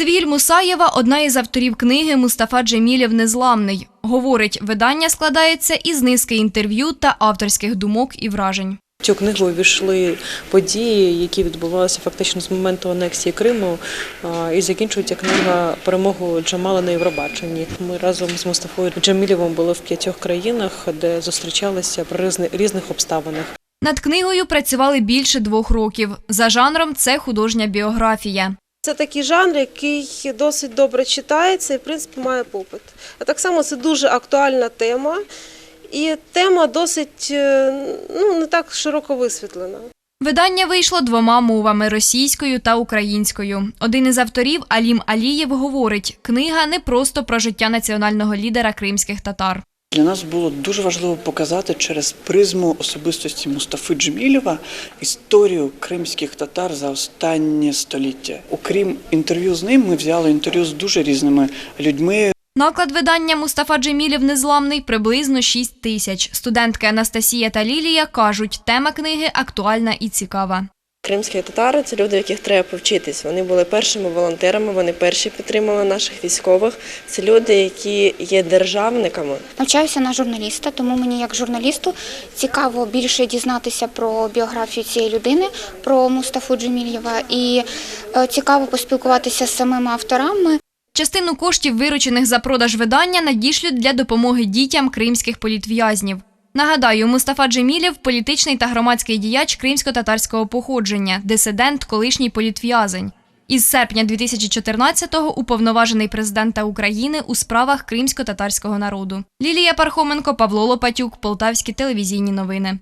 Севіль Мусаєва одна із авторів книги Мустафа Джемілєв Незламний. Говорить, видання складається із низки інтерв'ю та авторських думок і вражень. В цю книгу увійшли події, які відбувалися фактично з моменту анексії Криму, і закінчується книга перемогу Джамала на Євробаченні. Ми разом з Мустафою Джамілєвим були в п'ятьох країнах, де зустрічалися при різних обставинах. Над книгою працювали більше двох років. За жанром це художня біографія. Це такий жанр, який досить добре читається і, в принципі, має попит. А так само це дуже актуальна тема, і тема досить е, ну, не так широко висвітлена. Видання вийшло двома мовами російською та українською. Один із авторів Алім Алієв говорить: книга не просто про життя національного лідера кримських татар. Для нас було дуже важливо показати через призму особистості Мустафи Джемілєва історію кримських татар за останнє століття. Окрім інтерв'ю з ним, ми взяли інтерв'ю з дуже різними людьми. Наклад видання Мустафа Джемілєв Незламний приблизно 6 тисяч. Студентки Анастасія та Лілія кажуть, тема книги актуальна і цікава. Кримські татари це люди, яких треба повчитись. Вони були першими волонтерами, вони перші підтримали наших військових. Це люди, які є державниками. Навчаюся на журналіста, тому мені як журналісту цікаво більше дізнатися про біографію цієї людини, про Мустафу Джемільєва, і е, цікаво поспілкуватися з самими авторами. Частину коштів, виручених за продаж видання, надішлють для допомоги дітям кримських політв'язнів. Нагадаю, Мустафа Джемілєв – політичний та громадський діяч кримсько-татарського походження, дисидент, колишній політв'язень. Із серпня 2014-го уповноважений президента України у справах кримсько-татарського народу. Лілія Пархоменко, Павло Лопатюк, Полтавські телевізійні новини.